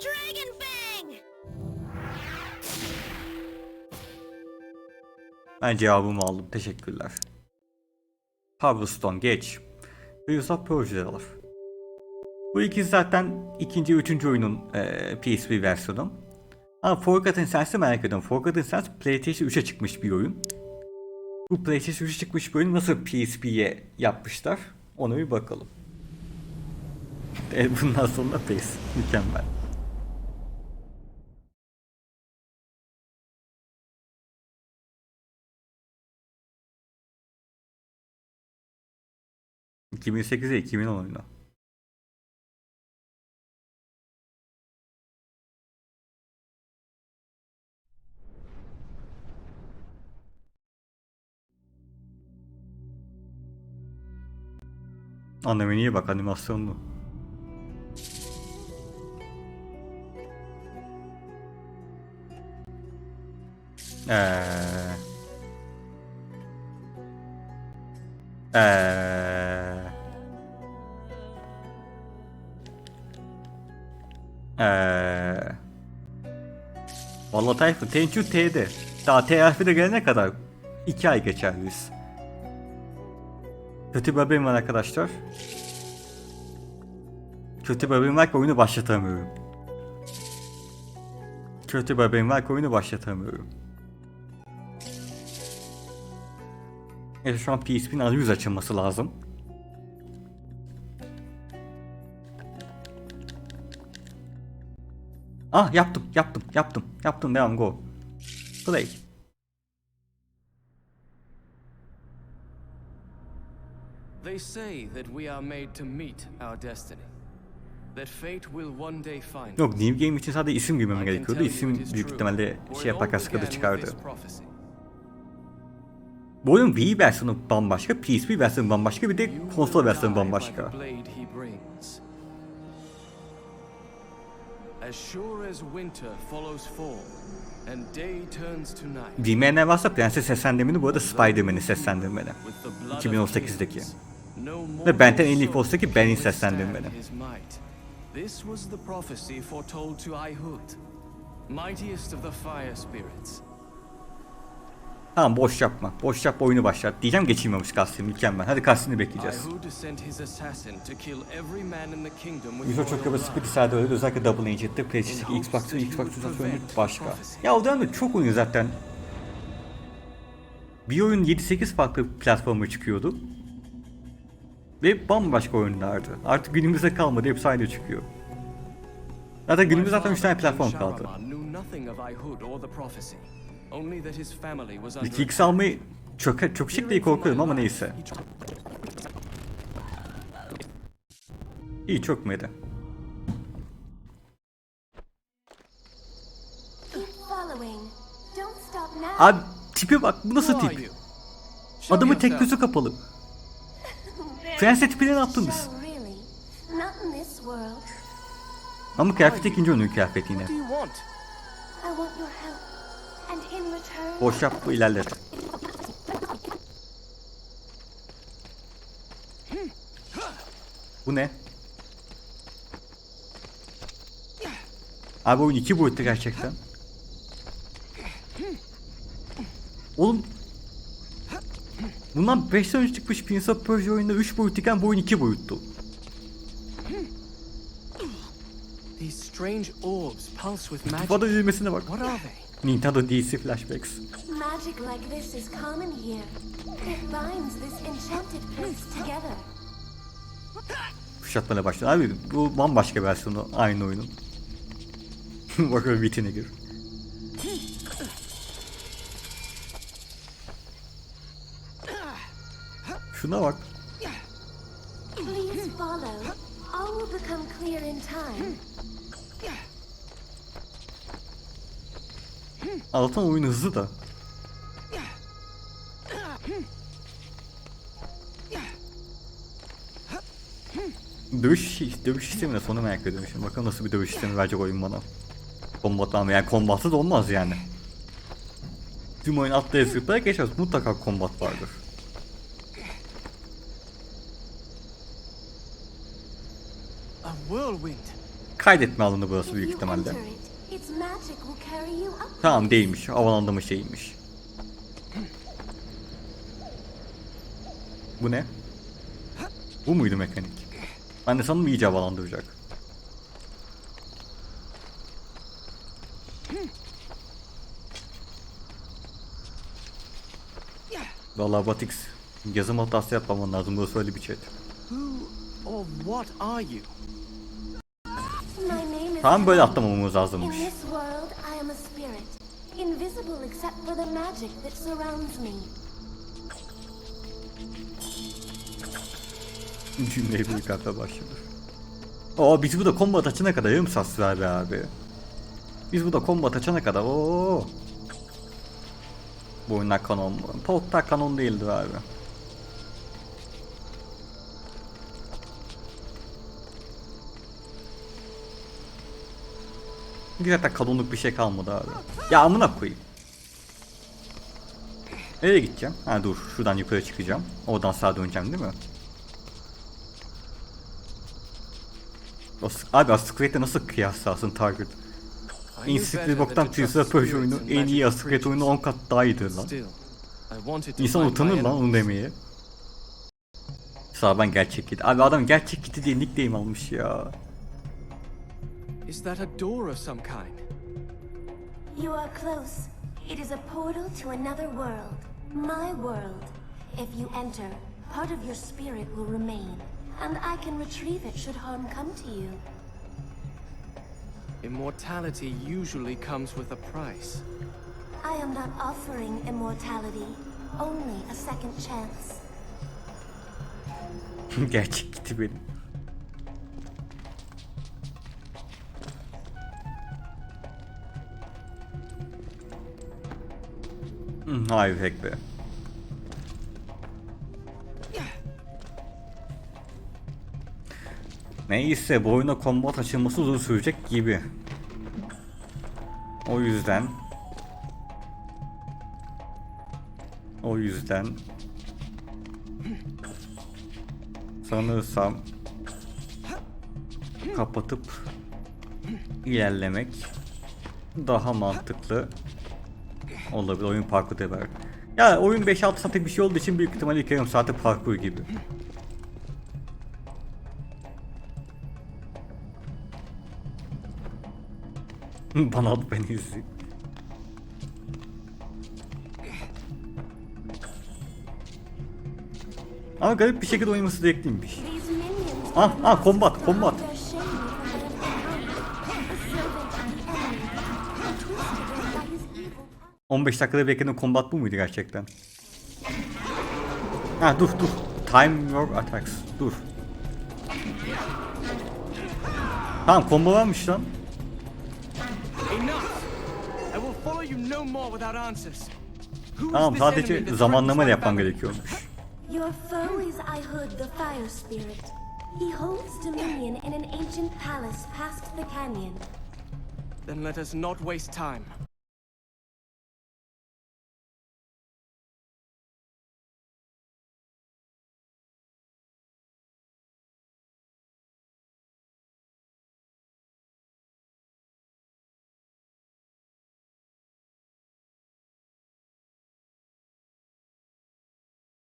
Dragon Fang! Ben cevabımı aldım. Teşekkürler. Powerstone geç. Wheels of Persia'lar. Bu ikisi zaten ikinci, üçüncü oyunun eee PSP versiyonu. Ama Forgotten Sands'i merak ediyorum. Forgotten Sands PlayStation 3'e çıkmış bir oyun. Bu PlayStation 3'e çıkmış oyun nasıl PSP'ye yapmışlar? Ona bir bakalım. Evet bundan sonra PES. Mükemmel. ...2008'e 2010 oyunu. Anneme iyi bak animasyonlu. Eee. Eee. Eee. Vallahi Tayfun Tenchu T'de. Daha T harfi de gelene kadar 2 ay geçer biz. Kötü bir haberim var arkadaşlar. Kötü bir haberim var ki oyunu başlatamıyorum. Kötü bir haberim var ki oyunu başlatamıyorum. Evet şu an PSP'nin arayüz açılması lazım. Ah yaptım yaptım yaptım yaptım devam go. Play. They say that we are made to meet our destiny. That fate will one day find Yok. New Game için sadece isim girmem gerekiyordu. İsim büyük ihtimalle şey yaparken sıkıntı çıkardı. Bu oyunun Wii versiyonu bambaşka, PSP versiyonu bambaşka, bir de konsol versiyonu bambaşka. the blade he brings. As sure as winter follows fall and day turns to night. Bilmeyenler varsa Prenses seslendirmeni bu arada Spider-Man'in seslendirmeni. with the blood of 2018'deki. Ve Ben 10 mortal en iyi postaki can Ben'in seslendirmeni. This was the prophecy foretold to Ihud, mightiest of the fire spirits. Tamam boş yapma. Boş yap oyunu başlat. Diyeceğim geçilmemiş cutscene mükemmel. Hadi cutscene'i bekleyeceğiz. Yüzde çok yaba Speedy sade öyle özellikle Double Agent'te PlayStation, Xbox ve Xbox 360 başka. Ya o dönemde çok oyun zaten. Bir oyun 7-8 farklı platforma çıkıyordu. Ve bambaşka oyunlardı. Artık günümüzde kalmadı hepsi aynı çıkıyor. Zaten günümüzde zaten 3 tane platform kaldı. 2x almayı çok çok şık diye korkuyorum ama neyse. İyi çok mıydı? Abi tipe bak bu nasıl tip? Adamın tek gözü kapalı. Very Prenses tipine ne yaptınız? Ama kıyafet ikinci oyunun kıyafeti yine. Boş yap bu ilerler. Bu ne? Abi oyun iki boyutlu gerçekten. Oğlum Bundan 5 sene önce çıkmış Prince of Persia oyunda 3 boyutluyken bu oyun 2 boyutlu. These strange orbs pulse with magic. Tıpada düğmesine bak. What are they? Nintendo DC Flashbacks. magic like this is common here. It binds this enchanted place together. Kuşatmaya başladı. Abi bu bambaşka versiyonu aynı oyunun. bak öyle vitine gir. Şuna bak. Please follow. All will become clear in time. Allah'tan oyun hızlı da. Dövüş, dövüş sistemine sonu merak ediyorum şimdi. Bakalım nasıl bir dövüş sistemi verecek oyun bana. Kombatlan yani kombatsız olmaz yani. Tüm oyun atlaya zıplaya geçmez. Mutlaka kombat vardır. Kaydetme alanı burası büyük ihtimalle. Tamam değilmiş. Havalandırma şeyiymiş. Bu ne? Bu muydu mekanik? Ben de sandım iyice havalandıracak. Vallahi Batix yazım hatası yapmaman lazım. Burası öyle bir chat. Who or what are you? My name is Tamam böyle atlamamamız In lazımmış. this world, I am a spirit, invisible except for the magic that surrounds me. Cümleyi büyük harfle başladı. Aa biz burada combat açana kadar yarım saat sürer be abi. Biz burada combat açana kadar ooo. Bu oyunlar kanon mu? Portlar kanon değildir abi. Çünkü zaten kanonluk bir şey kalmadı abi. Ya amına koyayım. Nereye gideceğim? Ha dur şuradan yukarı çıkacağım. Oradan sağa döneceğim değil mi? Abi Ascret'le nasıl kıyaslarsın Target? I knew Insipli better boktan Persia spirits oyunu en iyi creatures. oyunu 10 kat daha iyidir lan. İnsan utanır lan onu demeye. Sağ ben gerçek kiti. Abi adam gerçek kiti diye nickname almış ya. Is that a door of some kind? You are close. It is a portal to another world. My world. If you enter, part of your spirit will remain. And I can retrieve it should harm come to you. Immortality usually comes with a price. I am not offering immortality, only a second chance. gerçek kiti benim. Hayır be. Neyse bu oyuna combat açılması uzun sürecek gibi. O yüzden O yüzden sanırsam kapatıp ilerlemek daha mantıklı olabilir oyun parkur da var. Ya oyun 5-6 saatlik bir şey olduğu için büyük ihtimalle 2 yarım saate parkur gibi. Bana al beni izleyin. Ama garip bir şekilde oynaması zevkliymiş. Ah, ah, not combat, stop combat. their shame from their become. A servant of the enemy, and twisted by his evil power. 15 dakikada beklenen combat bu muydu gerçekten? Ha dur dur. Time your attacks. Dur. Tamam combo varmış lan. Tamam sadece zamanlama my yapman gerekiyormuş. Your foe is Ihud the Fire Spirit. He holds dominion in an ancient palace past the canyon. Then let us not waste time.